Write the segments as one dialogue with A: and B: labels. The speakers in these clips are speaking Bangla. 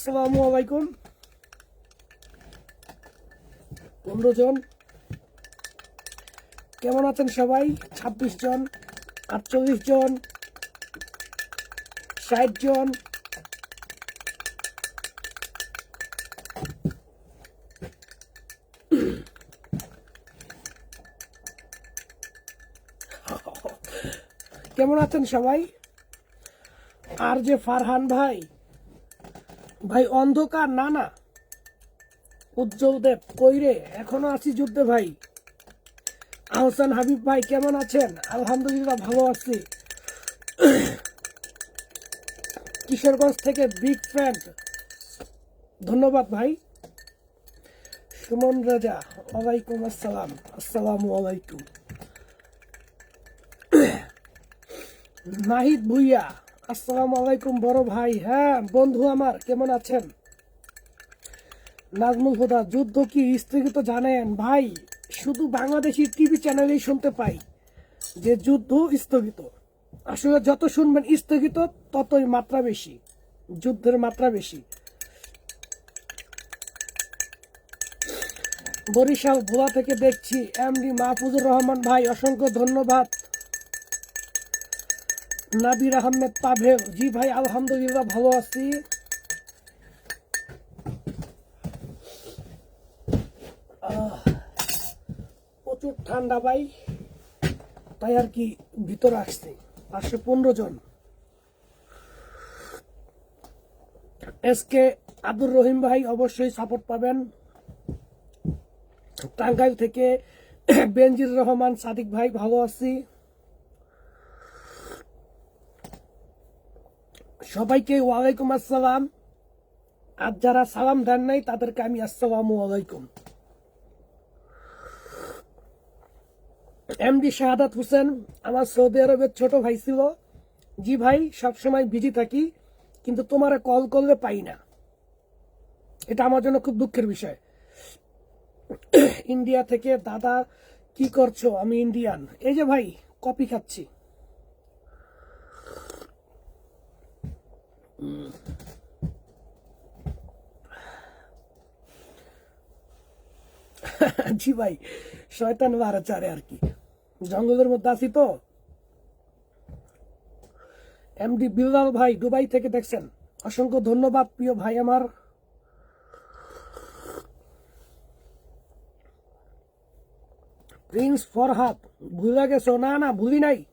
A: আসসালামু আলাইকুম। পনেরো জন। কেমন আছেন সবাই? ছাব্বিশ জন, আটচল্লিশ জন, ষাট জন। কেমন আছেন সবাই? আর যে ফারহান ভাই ভাই, অন্ধকার, না না। উজ্জ্বল দেব কইরে এখনও আছি যুদ্ধে, ভাই। আহসান হাবিব ভাই, কেমন আছেন? আলহামদুলিল্লাহ, ভালো আছি। কিশোরগঞ্জ থেকে বিগ ফ্রেন্ড ধন্যবাদ, ভাই। সুমন রাজা, ওয়ালাইকুম আসসালাম। আসসালামু আলাইকুম। নাহিদ ভুইয়া আসসালামু আলাইকুম বড় ভাই। হ্যাঁ বন্ধু আমার, কেমন আছেন? নাজমুল হুদা, যুদ্ধ কি স্থগিত জানেন? ভাই, শুধু বাংলাদেশি টিভি চ্যানেলেই শুনতে পাই যে যুদ্ধ স্থগিত। আসলে যত শুনবেন স্থগিত, ততই মাত্রা বেশি, যুদ্ধের মাত্রা বেশি। বরিশাল ভোলা থেকে দেখছি এমডি মাহফুজুর রহমান ভাই, অসংখ্য ধন্যবাদ। নাবির আহমেদ পাভেল জি ভাই, আলহামদুলিল্লাহ ভালো আছি। প্রচুর ঠান্ডা ভাই। তাই আর কি ভিতরে আসছে। পাঁচশো পনেরো জন। এস কে আব্দুর রহিম ভাই অবশ্যই সাপোর্ট পাবেন। টাঙ্গাইল থেকে বেনজির রহমান সাদিক ভাই, ভালো আছি। সবাইকে ওয়ালাইকুম আসসালাম। আর যারা সালাম দেন নাই, তাদেরকে আমি আসসালামু আলাইকুম। এমডি শাহাদাত হোসেন, আমার সৌদি আরবের ছোট ভাই ছিল। জি ভাই, সবসময় বিজি থাকি, কিন্তু তোমারে কল করলে পাই না। এটা আমার জন্য খুব দুঃখের বিষয়। ইন্ডিয়া থেকে, দাদা, কি করছ? আমি ইন্ডিয়ান এই যে ভাই কপি খাচ্ছি। জি ভাই, শয়তান আর কি। জঙ্গলের মধ্যে আছি তো। এমডি বিল্লাল ভাই, দুবাই থেকে দেখছেন। অসংখ্য ধন্যবাদ, প্রিয় ভাই আমার। প্রিন্স ফরহাদ ভুলে গেছো? না না, ভুলি নাই।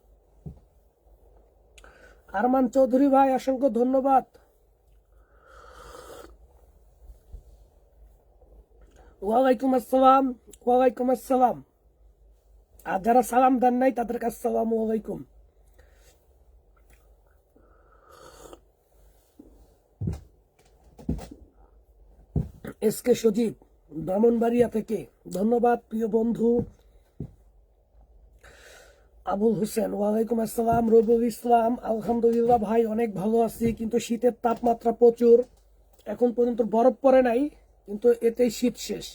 A: আরমান চৌধুরী ভাই, অসংখ্য ধন্যবাদ। ওয়ালাইকুম আসসালাম ওয়ালাইকুম আসসালাম। আর যারা সালাম দেন নাই তাদেরকে আসসালামু আলাইকুম। এস কে সজীব, ব্রাহ্মণবাড়িয়া থেকে। ধন্যবাদ, প্রিয় বন্ধু। আবুল হোসেন, ওয়ালাইকুম আসসালাম, রবিউল ইসলাম। আলহামদুলিল্লাহ ভাই, অনেক ভালো আছি, কিন্তু শীতের তাপমাত্রা প্রচুর। এখন পর্যন্ত বরফ পড়ে নাই, কিন্তু এতেই শীত শেষ।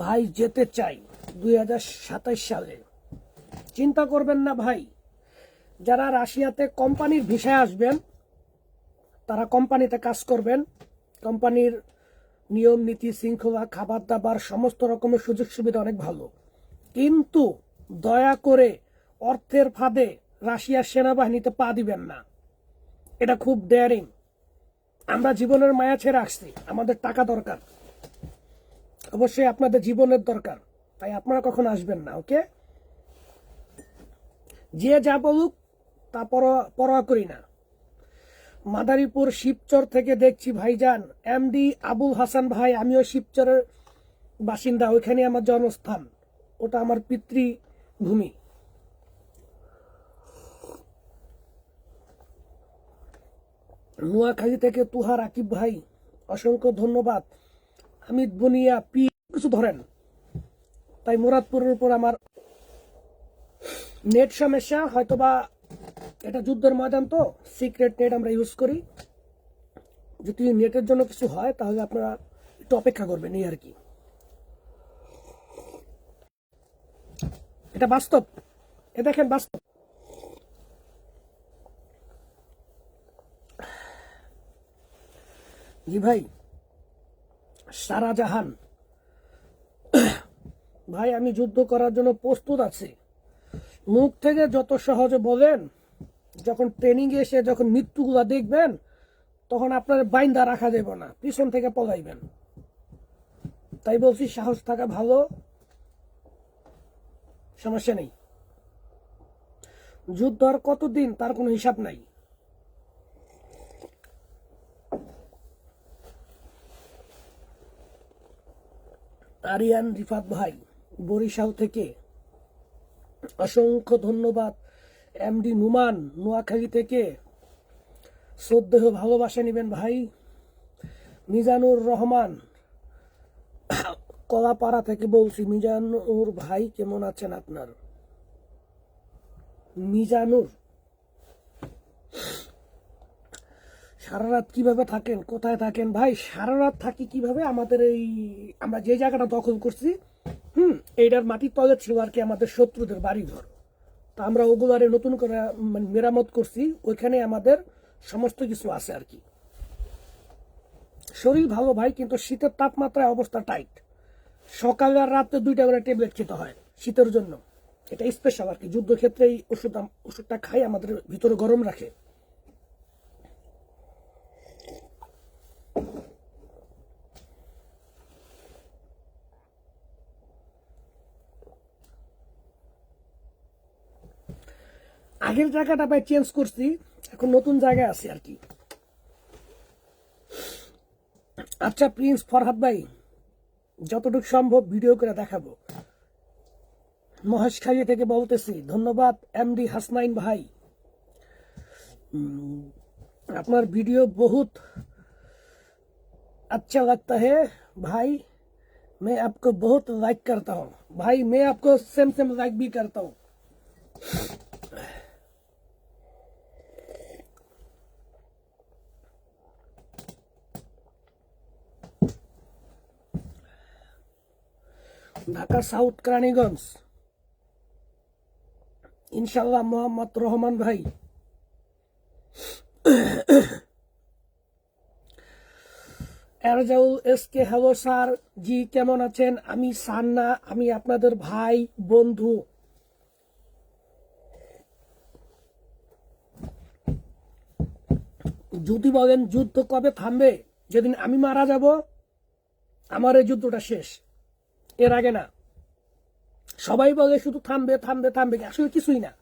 A: ভাই, যেতে চাই দুই হাজার সাতাশ সালে। চিন্তা করবেন না ভাই। যারা রাশিয়াতে কোম্পানির ভিসায় আসবেন, তারা কোম্পানিতে কাজ করবেন। কোম্পানির নিয়ম, নীতি, শৃঙ্খলা খাবার দাবার সমস্ত রকমের সুযোগ সুবিধা অনেক ভালো। কিন্তু দয়া করে অর্থের ফাঁদে রাশিয়ার সেনাবাহিনীতে পা দিবেন না। এটা খুব ডেয়ারিং আমরা জীবনের মায়া ছেড়ে আসছি। আমাদের টাকা দরকার। অবশ্যই আপনাদের জীবনের দরকার। তাই আপনারা কখন আসবেন না ওকে যে যা বলুক, তা পরোয়া করি না। মাদারীপুর শিবচর থেকে দেখছি ভাইজান, এমডি আবুল হাসান ভাই, আমিও শিবচরের বাসিন্দা ওইখানে আমার জন্মস্থান। ওটা আমার পিতৃভূমি। নোয়াখালী থেকে তুহার আকিব ভাই, অসংখ্য ধন্যবাদ। হামিদ বনিয়া, পি, কিছু ধরেন। তাই মুরাদপুরের উপর আমার নেট সমস্যা, হয়তোবা এটা যুদ্ধের ময়দান তো সিক্রেট নেট আমরা ইউজ করি। যদি নেটের জন্য কিছু হয়, তাহলে আপনারা একটু অপেক্ষা করবেন, এই আর কি। এটা বাস্তব। এ দেখেন, বাস্তব। জি ভাই সারা জাহান ভাই, আমি যুদ্ধ করার জন্য প্রস্তুত আছি। মুখ থেকে যত সহজে বলেন, যখন ট্রেনিং এসে যখন মৃত্যুগুলা দেখবেন, তখন আপনার বাইন্দা রাখা যাবে না, পিছন থেকে পলাইবেন। তাই বলছি, সাহস থাকা ভালো, সমস্যা নেই। যুদ্ধ আর কতদিন তার কোনো হিসাব নাই। আরিয়ান রিফাত ভাই, বরিশাল থেকে অসংখ্য ধন্যবাদ। এমডি নুমান, নোয়াখালী থেকে। শ্রদ্ধেয় ভালোবাসা নেবেন ভাই। মিজানুর রহমান, কলাপাড়া থেকে বলছি, মিজানুর ভাই কেমন আছেন আপনার? মিজানুর সারা রাত কীভাবে থাকেন? কোথায় থাকেন ভাই? সারা রাত থাকি কীভাবে? আমাদের এই আমরা যে জায়গাটা দখল করছি হুম এইটার মাটির তলে ছিল আর কি আমাদের শত্রুদের বাড়ি ঘর তা আমরা ওগুলারে নতুন করে মানে মেরামত করছি, ওইখানে আমাদের সমস্ত কিছু আছে আর কি। শরীর ভালো ভাই, কিন্তু শীতের তাপমাত্রায় অবস্থা টাইট। সকালে আর রাতে দুইটা করে ট্যাবলেট খেতে হয়, শীতের জন্য। এটা স্পেশাল আর কি যুদ্ধক্ষেত্রে এই ওষুধ ওষুধটা খাই, আমাদের ভিতরে গরম রাখে। আগের জায়গাটা ভাই চেঞ্জ করছি এখন নতুন জায়গায় আছি আর কি আচ্ছা প্রিন্স ফরহাদ ভাই যতটুকু সম্ভব ভিডিও করে দেখাবো মহেশখালী থেকে বলতেছি ধন্যবাদ এমডি হাসনাইন ভাই উম, আপনার ভিডিও বহুত अच्छा लगता है भाई मैं आपको बहुत लाइक करता हूँ भाई मैं आपको सेम सेम लाइक भी करता हूँ ঢাকা, সাউথ কেরানীগঞ্জ। ইনশাল্লাহ মোহাম্মদ রহমান ভাই। Erjaul S K, hello sir, জি কেমন আছেন? আমি সান্না, আমি আপনাদের ভাই, বন্ধু। যদি বলেন যুদ্ধ কবে থামবে? যেদিন আমি মারা যাব, আমার এই যুদ্ধটা শেষ। এর আগে না। সবাই বলে শুধু থামবে থামবে থামবে, আসলে কিছুই না।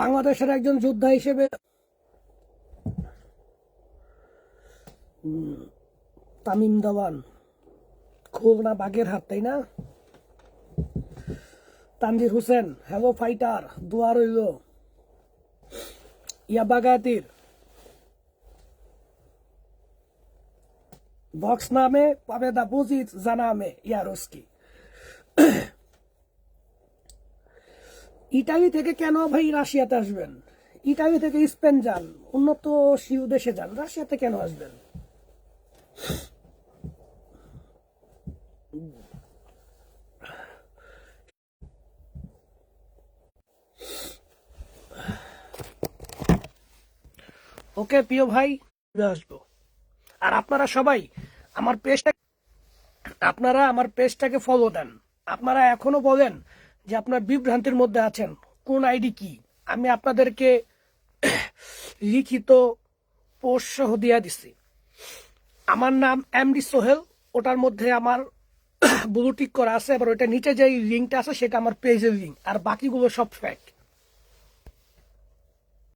A: বাংলাদেশের একজন যোদ্ধা হিসেবে তামিম দেওয়ান। খুলনা বাগের হাত, তাই না? তানজির হোসেন, হ্যালো ফাইটার, দোয়া রইল। ইয়া বক্স নামে পাবে দা বুজিত জানামে ইয়ারোস্কি ইটালি থেকে কেন ভাই রাশিয়াতে আসবেন ইটালি থেকে স্পেন যান উন্নতশীল দেশে যান রাশিয়াতে কেন আসবেন ওকে প্রিয় ভাই আসব আর আপনারা সবাই আমার পেজটা আপনারা আমার পেজটাকে ফলো দেন। আপনারা এখনও বলেন যে আপনার বিভ্রান্তির মধ্যে আছেন। কোন আইডি কি? আমি আপনাদেরকে লিখিত সহ দিয়া দিছি। আমার নাম এমডি সোহেল। ওটার মধ্যে আমার ব্লু টিক করা আছে এবার ওইটা নিচে যে লিঙ্কটা আছে, সেটা আমার পেজের লিঙ্ক আর বাকিগুলো সব ফ্যাক্ট